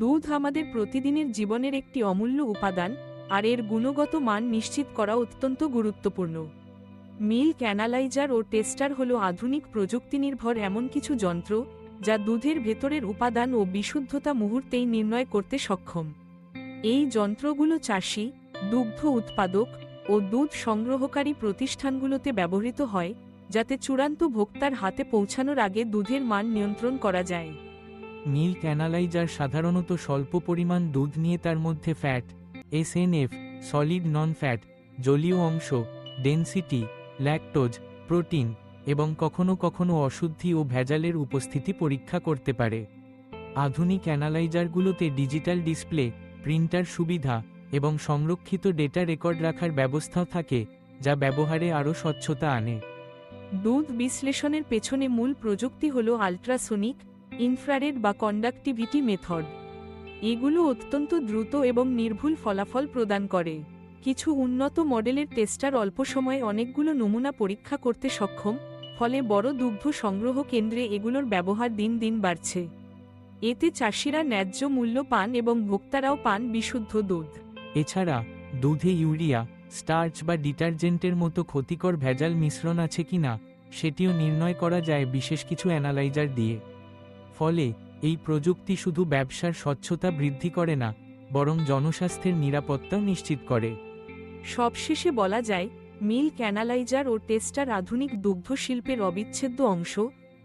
দুধ আমাদের প্রতিদিনের জীবনের একটি অমূল্য উপাদান, আর এর গুণগত মান নিশ্চিত করা অত্যন্ত গুরুত্বপূর্ণ। মিল্ক অ্যানালাইজার ও টেস্টার হল আধুনিক প্রযুক্তি নির্ভর এমন কিছু যন্ত্র, যা দুধের ভেতরের উপাদান ও বিশুদ্ধতা মুহূর্তেই নির্ণয় করতে সক্ষম। এই যন্ত্রগুলো চাষি, দুগ্ধ উৎপাদক ও দুধ সংগ্রহকারী প্রতিষ্ঠানগুলোতে ব্যবহৃত হয়, যাতে চূড়ান্ত ভোক্তার হাতে পৌঁছানোর আগে দুধের মান নিয়ন্ত্রণ করা যায়। মিল্ক অ্যানালাইজার সাধারণত স্বল্প পরিমাণ দুধ নিয়ে তার মধ্যে fat SNF solid non fat জলীয় অংশ ডেনসিটি ল্যাকটোজ প্রোটিন এবং কখনো কখনো অশুদ্ধি ও ভেজালের উপস্থিতি পরীক্ষা করতে পারে। আধুনিক অ্যানালাইজারগুলোতে ডিজিটাল ডিসপ্লে, প্রিন্টার সুবিধা এবং সংরক্ষিত ডেটা রেকর্ড রাখার ব্যবস্থাও থাকে, যা ব্যবহারে আরও স্বচ্ছতা আনে। দুধ বিশ্লেষণের পেছনে মূল প্রযুক্তি হল আল্ট্রাসোনিক ইনফ্রারেড বা কন্ডাক্টিভিটি মেথড। এগুলো অত্যন্ত দ্রুত এবং নির্ভুল ফলাফল প্রদান করে। কিছু উন্নত মডেলের টেস্টার অল্প সময়ে অনেকগুলো নমুনা পরীক্ষা করতে সক্ষম, ফলে বড় দুগ্ধ সংগ্রহ কেন্দ্রে এগুলোর ব্যবহার দিন দিন বাড়ছে। এতে চাষিরা ন্যায্য মূল্য পান এবং ভোক্তারাও পান বিশুদ্ধ দুধ। এছাড়া, দুধে ইউরিয়া, স্টার্চ বা ডিটারজেন্টের মতো ক্ষতিকর ভেজাল মিশ্রণ আছে কিনা, সেটিও নির্ণয় করা যায় বিশেষ কিছু অ্যানালাইজার দিয়ে। ফলে, এই প্রযুক্তি শুধু ব্যবসার স্বচ্ছতা বৃদ্ধি করে না, বরং জনস্বাস্থ্যের নিরাপত্তাও নিশ্চিত করে। সবশেষে বলা যায় মিল্ক অ্যানালাইজার ও টেস্টার আধুনিক দুগ্ধ শিল্পের অবিচ্ছেদ্য অংশ,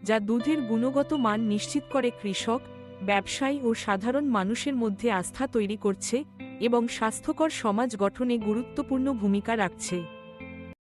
যা দুধের গুণগত মান নিশ্চিত করে কৃষক, ব্যবসায়ী ও সাধারণ মানুষের মধ্যে আস্থা তৈরি করছে এবং স্বাস্থ্যকর সমাজ গঠনে গুরুত্বপূর্ণ ভূমিকা রাখছে।